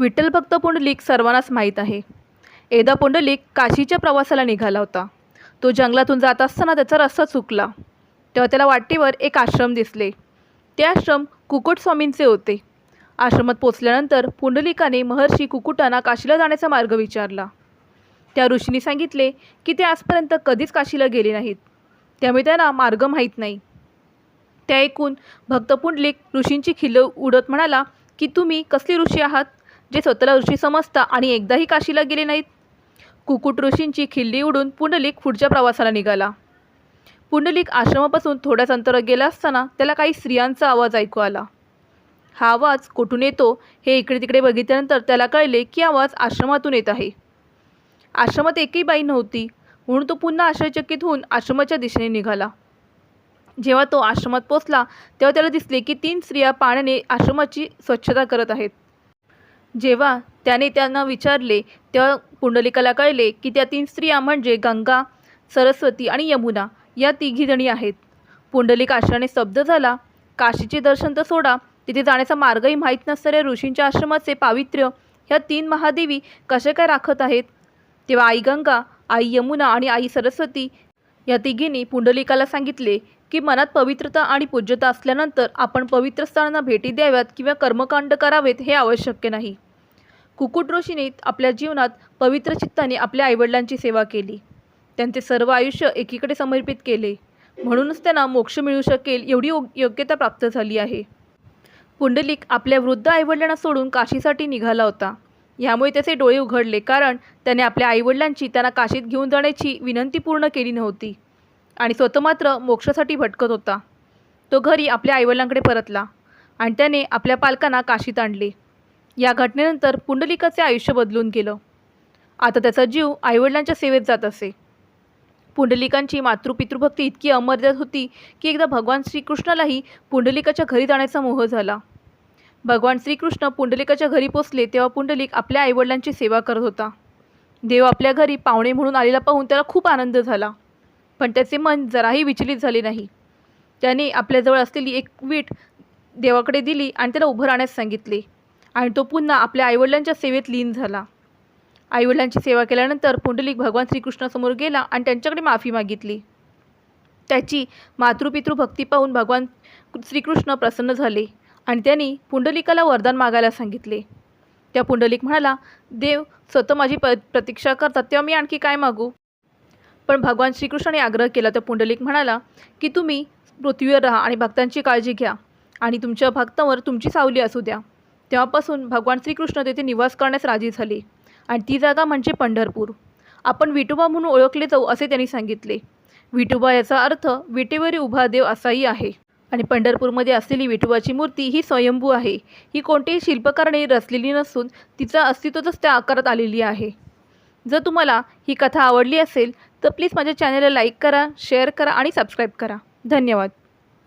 विठ्ठलभक्त पुंडलिक सर्वांनाच माहीत आहे. एकदा पुंडलिक काशीच्या प्रवासाला निघाला होता. तो जंगलातून जात असताना त्याचा रस्ता चुकला. तेव्हा त्याला वाटेवर एक आश्रम दिसले. ते आश्रम कुकुट स्वामींचे होते. आश्रमात पोचल्यानंतर पुंडलिकाने महर्षी कुकुटांना काशीला जाण्याचा मार्ग विचारला. त्या ऋषींनी सांगितले की ते आजपर्यंत कधीच काशीला गेले नाहीत. त्यामुळे त्यांना मार्ग माहीत नाही. त्या ऐकून भक्त पुंडलिक ऋषींची खिल्ल उडत म्हणाला की तुम्ही कसली ऋषी आहात? जे स्वतःला ऋषी समजता आणि एकदाही काशीला गेले नाहीत. कुकुट ऋषींची खिल्ली उडून पुंडलिक पुढच्या प्रवासाला निघाला. पुंडलिक आश्रमापासून थोड्याच अंतरावर गेला असताना त्याला काही स्त्रियांचा आवाज ऐकू आला. हा आवाज कुठून येतो हे इकडे तिकडे बघितल्यानंतर त्याला कळले की आवाज आश्रमातून येत आहे. आश्रमात एकही बाई नव्हती. म्हणून तो पुन्हा आश्चर्यचकित होऊन आश्रमाच्या दिशेने निघाला. जेव्हा तो आश्रमात पोचला तेव्हा त्याला दिसले की तीन स्त्रिया पाण्याने आश्रमाची स्वच्छता करत आहेत. जेव्हा त्याने त्यांना विचारले तेव्हा पुंडलिकाला कळले की त्या तीन स्त्रिया म्हणजे गंगा सरस्वती आणि यमुना या तिघीजणी आहेत. पुंडलिक आश्राने स्तब्ध झाला. काशीचे दर्शन तर सोडा तिथे जाण्याचा मार्गही माहीत नसणाऱ्या ऋषींच्या आश्रमाचे पावित्र्य ह्या तीन महादेवी कसे काय राखत आहेत? तेव्हा आई गंगा आई यमुना आणि आई सरस्वती या तिघींनी पुंडलिकाला सांगितले की मनात पवित्रता आणि पूज्यता असल्यानंतर आपण पवित्र स्थानांना भेटी द्याव्यात किंवा कर्मकांड करावेत हे आवश्यक नाही. कुकुट ऋषीने आपल्या जीवनात पवित्र चित्ताने आपल्या आईवडिलांची सेवा केली. त्यांचे सर्व आयुष्य एकीकडे समर्पित केले. म्हणूनच त्यांना मोक्ष मिळू शकेल एवढी योग्यता प्राप्त झाली आहे. पुंडलिक आपल्या वृद्ध आईवडिलांना सोडून काशीसाठी निघाला होता. यामुळे त्याचे डोळे उघडले कारण त्याने आपल्या आईवडिलांची त्यांना काशीत घेऊन जाण्याची विनंती पूर्ण केली नव्हती. आणि स्वतः मात्र मोक्षासाठी भटकत होता. तो घरी आपल्या आईवडिलांकडे परतला आणि त्याने आपल्या पालकांना काशीत आणले. या घटनेनंतर पुंडलिकाचे आयुष्य बदलून गेलं. आता त्याचा जीव आईवडिलांच्या सेवेत जात असे. पुंडलिकांची मातृपितृभक्ती इतकी अमर्याद होती की एकदा भगवान श्रीकृष्णालाही पुंडलिकाच्या घरी जाण्याचा मोह झाला. भगवान श्रीकृष्ण पुंडलिकाच्या घरी पोचले तेव्हा पुंडलिक आपल्या आईवडिलांची सेवा करत होता. देव आपल्या घरी पाहुणे म्हणून आलेला पाहून त्याला खूप आनंद झाला. पण त्याचे मन जराही विचलित झाले नाही. त्याने आपल्याजवळ असलेली एक वीट देवाकडे दिली आणि त्याला उभं राहण्यास सांगितले. आणि तो पुन्हा आपल्या आईवडिलांच्या सेवेत लीन झाला. आईवडिलांची सेवा केल्यानंतर पुंडलिक भगवान श्रीकृष्णासमोर गेला आणि त्यांच्याकडे माफी मागितली. त्याची मातृपितृ भक्ती पाहून भगवान श्रीकृष्ण प्रसन्न झाले आणि त्यांनी पुंडलिकाला वरदान मागायला सांगितले. त्या पुंडलिक म्हणाला देव स्वतः माझी प प्रतीक्षा करतात तेव्हा मी आणखी काय मागू? पण भगवान श्रीकृष्णाने आग्रह केला. तर पुंडलिक म्हणाला की तुम्ही पृथ्वीवर राहा आणि भक्तांची काळजी घ्या आणि तुमच्या भक्तांवर तुमची सावली असू द्या. तेव्हापासून भगवान श्रीकृष्ण तेथे निवास करण्यास राजी झाले आणि ती जागा म्हणजे पंढरपूर. आपण विठोबा म्हणून ओळखले जाऊ असे त्यांनी सांगितले. विठोबा याचा अर्थ विटेवरी उभा देव असाही आहे. आणि पंढरपूरमध्ये असलेली विठोबाची मूर्ती ही स्वयंभू आहे. ही कोणत्याही शिल्पकाराने रचलेली नसून तिचा अस्तित्वच त्या आकारात आलेली आहे. जर तुम्हाला ही कथा आवडली असेल तर प्लीज माझ्या चॅनलला लाईक करा शेअर करा आणि सबस्क्राईब करा. धन्यवाद.